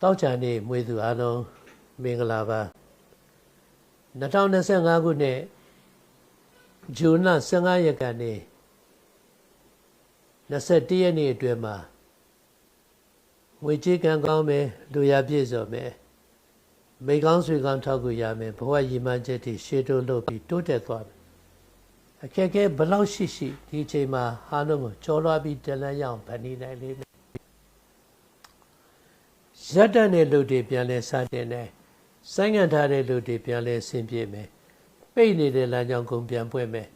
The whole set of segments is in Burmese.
တောက်ချာနေမွေသူအားလုံးမင်္ဂလာပါ2025ခုနှစ်ဇွန်လ15ရက်ကနေ21ရက်နေ့အတွင်းမှာငွေကြေးကံကောင်းမယ်လူရပြည့်စုံမယ်မိကောင်းဆွေကောင်းထောက်ကူရမယ်ဘဝရည်မှန်းချက်တွေရှေ့တိုးလုပ်ပြီးတိုးတက်သွားမယ်အခက်အခဲဘလောက်ရှိရှိဒီအချိန်မှာအားလုံးကိုကြောလွှားပြီးတလန်းရအောင်ဗန်နေနိုင်လိမ့်မယ် ရက်တန်တဲ့လူတွေပြန်လဲစတင်တယ်ဆိုင်းငံ့ထားတဲ့လူတွေပြန်လဲဆင်ပြေမယ်ပိတ်နေတဲ့လမ်းကြောင်းကုန်ပြန်ပွင့်မယ်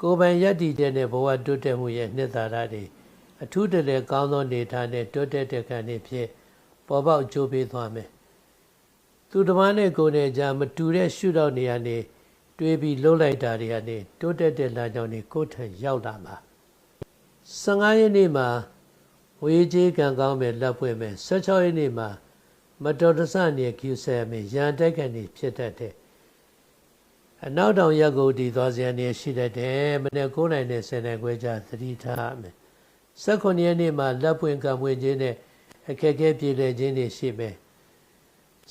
ကိုယ်ပိုင်ယက်တည်တဲ့ဘဝတိုးတက်မှုရဲ့နှစ်သာရတွေအထူးတည်းကောင်းသောနေထားနဲ့တိုးတက်တဲ့ခံနေဖြစ်ပေါ်ပေါက်ကြိုးပေးသွားမယ်သူတစ်ပါးနဲ့ကိုယ်နဲ့ကြာမတူတဲ့ရှုတော့နေရနေတွေးပြီးလှုပ်လိုက်တာတွေကနေတိုးတက်တဲ့လမ်းကြောင်းတွေကိုယ်ထံရောက်လာမှာ15ရက်နေ့မှာ ဝေးကြီးကံကောင်းမယ်လက်ပွင့်မယ်16ရက်နေ့မှာမတော်တဆနေကျူဆယ်မယ်ရန်တိုက်ကနေဖြစ်တတ်တဲ့အနောက်တောင်ရက်ကိုတည်သွားစရာနေရှိတတ်တယ်မနေ့9နိုင်နဲ့10နိုင်ခွဲကြာသတိထားမယ်16ရက်နေ့မှာလက်ပွင့်ကံပွင့်ခြင်းနဲ့အခက်အခဲပြည်လည်ခြင်းတွေရှိမယ်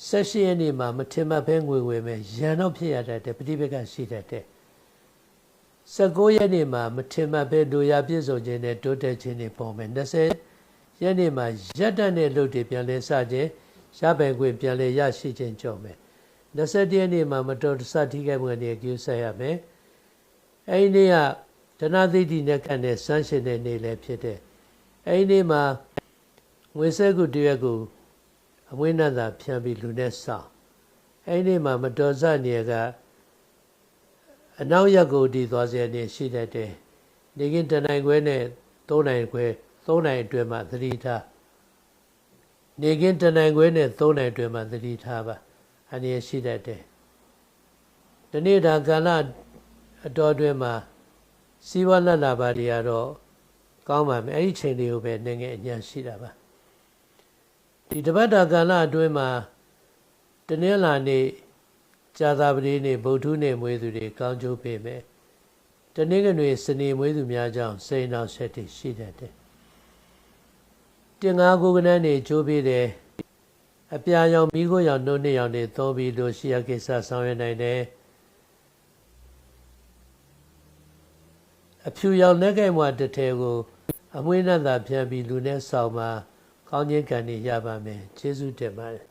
16ရက်နေ့မှာမထင်မှတ်ဖဲငွေငွေမယ်ရန်တော့ဖြစ်ရတတ်တယ်ပฏิပက္ခရှိတတ်တယ်19ရက်နေ့မှာမထင်မှတ်ဖဲလူရပြည့်စုံခြင်းနဲ့တိုးတက်ခြင်းတွေပေါ်မယ်20 ရက်နေ့မှာရက်တတ်တဲ့လူတွေပြန်လဲစခြင်းရပိုင်ခွင့်ပြန်လဲရရှိခြင်းကြောင့်မယ်21ရက်နေ့မှာမတော်တဆထိခိုက်မှုတွေကျူးဆက်ရမယ်အဲဒီနေ့ကဒနာသိတိနဲ့ကန့်တဲ့စမ်းရှင်တဲ့နေ့လည်းဖြစ်တဲ့အဲဒီနေ့မှာငွေဆက်ကုတရက်ကိုအမွေးနတ်သာဖြန့်ပြီးလူနဲ့ဆောင်းအဲဒီနေ့မှာမတော်ဆနေကအနောက်ရက်ကိုတည်သွားစေနေရှိတတ်တယ်နေကင်းတနိုင်ခွဲနဲ့၃နိုင်ခွဲ 3နိုင်အတွင်းမှာသတိထားနေကင်းတနိုင်ခွဲနဲ့3နိုင်အတွင်းမှာသတိထားပါအနေရှိတတ်တယ်ဒီနေ့ဒါကာလအတော်အတွင်းမှာစီးပွားလက်လာပါတွေကတော့ကောင်းပါမယ်အဲ့ဒီချိန်တွေကိုပဲနေငယ်အညာရှိတာပါဒီတပတ်တာကာလအတွင်းမှာတနင်္လာနေ့ဇာတာပတိနေ့ဗုဒ္ဓနေ့မွေးသူတွေကောင်းကျိုးပေးမယ်တနင်္ဂနွေစနေမွေးသူများကြောင့်စိန်အောင်ဆက်တည်ရှိတတ်တယ် တင်ငါကိုကနန်းနေချိုးပေးတယ်အပြာရောင်မိခိုးရောင်နှုတ်နှစ်ရောင်တွေသုံးပြီးလို့ရှိရကိစ္စဆောင်ရွက်နိုင်တယ်အဖြူရောင်လက်ကဲ့မွာတစ်ထဲကို အမွှေးနဲ့သာဖြန့်ပြီးလူနဲ့ဆောင်မှာကောင်းခြင်းကံတွေရပါမယ်ကျေးဇူးတင်ပါတယ်